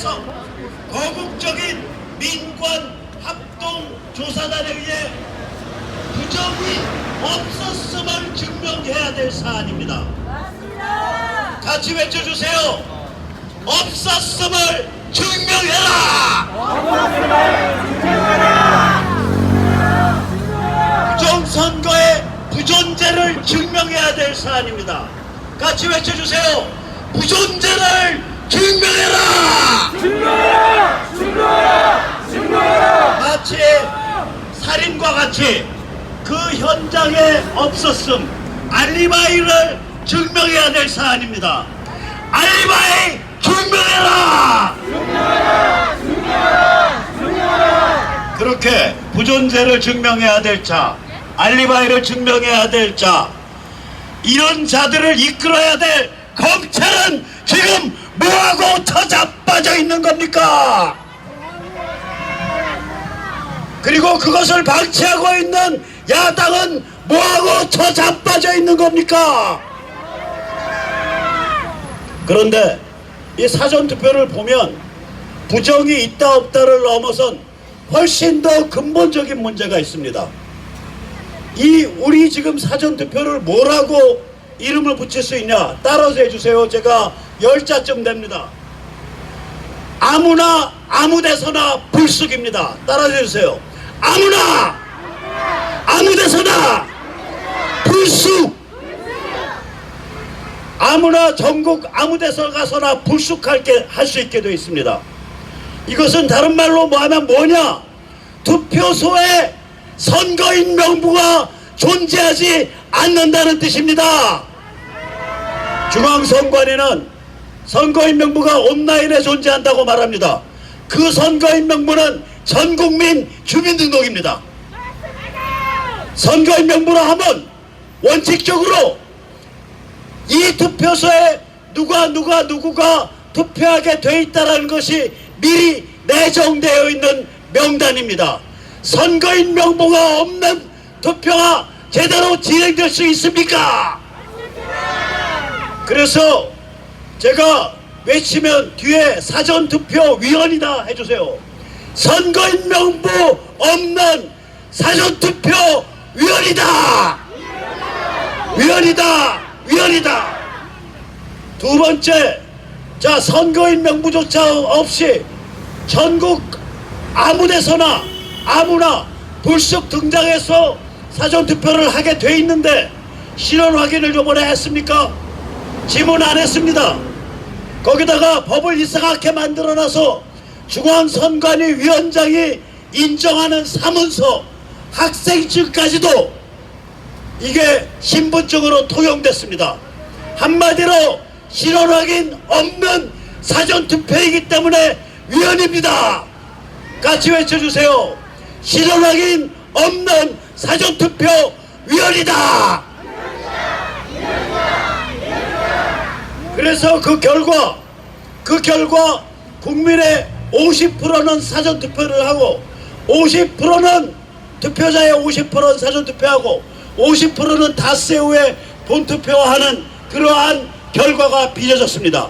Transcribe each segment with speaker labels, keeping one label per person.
Speaker 1: 위해서 거국적인 민관 합동 조사단에 의해 부정이 없었음을 증명해야 될 사안입니다. 같이 외쳐주세요. 없었음을 증명해라. 부정선거의 부존재를 증명해야 될 사안입니다. 같이 외쳐주세요. 부존재를 증명해라. 증명해라. 증명해라. 증명해라. 마치 살인과 같이 그 현장에 없었음 알리바이를 증명해야 될 사안입니다. 알리바이 증명해라. 그렇게 부존재를 증명해야 될 자, 알리바이를 증명해야 될 자, 이런 자들을 이끌어야 될 검찰은 지금 뭐하고 터잡빠져 있는 겁니까? 그리고 그것을 방치하고 있는 야당은 뭐하고 터잡빠져 있는 겁니까? 그런데 이 사전투표를 보면 부정이 있다 없다를 넘어선 훨씬 더 근본적인 문제가 있습니다. 이 우리 지금 사전 투표를 뭐라고 이름을 붙일 수 있냐? 따라서 해주세요. 제가 열 자쯤 됩니다. 아무나 아무 데서나 불쑥입니다. 따라서 해주세요. 아무나 아무 데서나 불쑥 아무나 전국 아무 데서 가서나 불쑥할 게 할 수 있게 되어 있습니다. 이것은 다른 말로 뭐하면 뭐냐? 투표소에 선거인 명부가 존재하지 않는다는 뜻입니다. 중앙선관위는 선거인 명부가 온라인에 존재한다고 말합니다. 그 선거인 명부는 전국민 주민등록입니다. 선거인 명부라 하면 원칙적으로 이 투표소에 누가 누가 누구가 투표하게 돼 있다라는 것이 미리 내정되어 있는 명단입니다. 선거인 명부가 없는 투표가 제대로 진행될 수 있습니까? 그래서 제가 외치면 뒤에 사전투표 위원이다 해주세요. 선거인 명부 없는 사전투표 위원이다! 위원이다! 위원이다! 두 번째, 자, 선거인 명부조차 없이 전국 아무 데서나 아무나 불쑥 등장해서 사전투표를 하게 돼 있는데 실현 확인을 요번에 했습니까? 지문 안 했습니다. 거기다가 법을 이상하게 만들어놔서 중앙선관위 위원장이 인정하는 사문서 학생증까지도 이게 신분증으로 통용됐습니다. 한마디로 실현 확인 없는 사전투표이기 때문에 위헌입니다. 같이 외쳐주세요. 실현 확인 없는 사전투표 위헌이다. 그래서 그 결과 그 결과 국민의 50%는 사전 투표를 하고 50%는 투표자의 50%는 사전 투표하고 50%는 닷새 후에 본 투표하는 그러한 결과가 빚어졌습니다.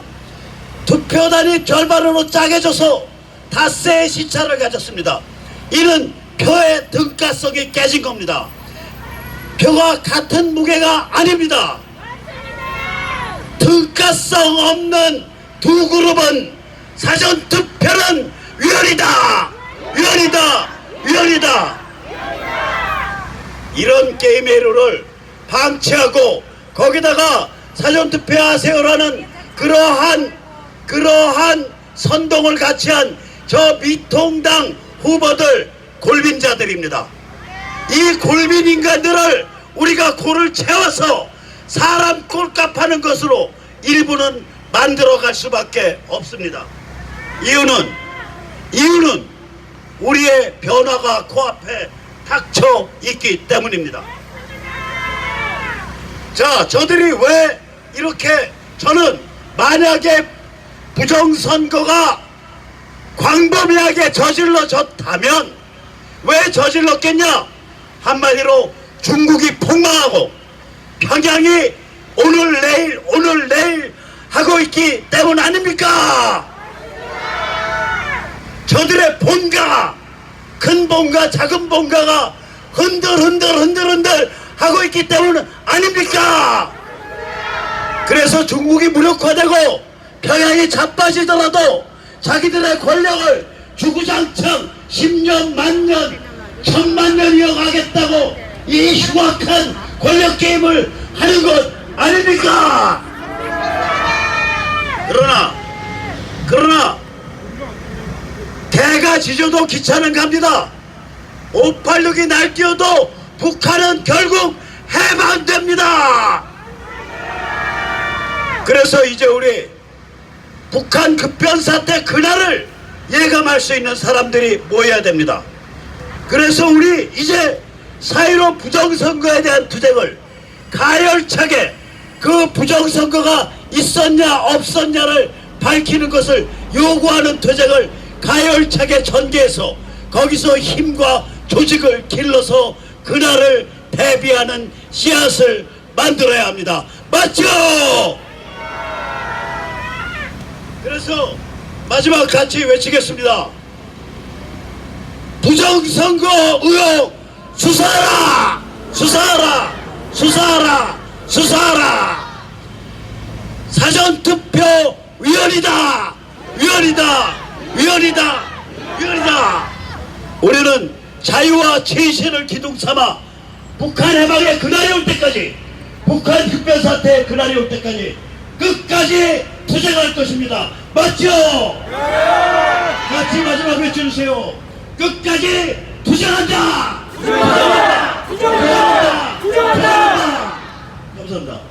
Speaker 1: 투표단이 절반으로 짜게져서 닷새의 시차를 가졌습니다. 이는 표의 등가성이 깨진 겁니다. 표가 같은 무게가 아닙니다. 등가성 없는 두 그룹은 사전 투표는 위헌이다. 위헌이다. 위헌이다. 이런 게임의 룰을 방치하고 거기다가 사전 투표하세요라는 그러한 그러한 선동을 같이 한 저 미통당 후보들 골빈자들입니다. 이 골빈 인간들을 우리가 골을 채워서 사람 꼴값하는 것으로 일부는 만들어갈 수밖에 없습니다. 이유는 이유는 우리의 변화가 코앞에 닥쳐 있기 때문입니다. 자, 저들이 왜 이렇게 저는 만약에 부정선거가 광범위하게 저질러졌다면 왜 저질렀겠냐? 한마디로 중국이 폭망하고 평양이 오늘 내일 오늘 내일 하고 있기 때문 아닙니까? 큰 봉가 작은 봉가가 흔들 흔들 흔들 흔들 하고 있기 때문 아닙니까? 그래서 중국이 무력화되고 평양이 자빠지더라도 자기들의 권력을 주구장창 10년 만년 천만 년 이어가겠다고 이 흉악한 권력 게임을 하는 것 아닙니까? 그러나 그러나 개가 짖어도 기차는 갑니다. 586이 날뛰어도 북한은 결국 해방됩니다. 그래서 이제 우리 북한 급변 사태 그날을 예감할 수 있는 사람들이 모여야 됩니다. 그래서 우리 이제 사이로 부정선거에 대한 투쟁을 가열차게 그 부정선거가 있었냐 없었냐를 밝히는 것을 요구하는 투쟁을 가열차게 전개해서 거기서 힘과 조직을 길러서 그날을 대비하는 씨앗을 만들어야 합니다. 맞죠? 그래서 마지막 같이 외치겠습니다. 부정선거 의혹 수사하라! 수사하라! 수사하라! 수사하라! 사전투표 위헌이다! 위헌이다! 위헌이다! 위헌이다! 우리는 자유와 진실을 기둥 삼아 북한 해방의 그날이 올 때까지 북한 흡변사태의 그날이 올 때까지 끝까지 투쟁할 것입니다. 맞죠? 같이 마지막 외쳐주세요. 끝까지 투쟁한다! 투쟁한다! 투쟁한다! 투쟁한다! 감사합니다.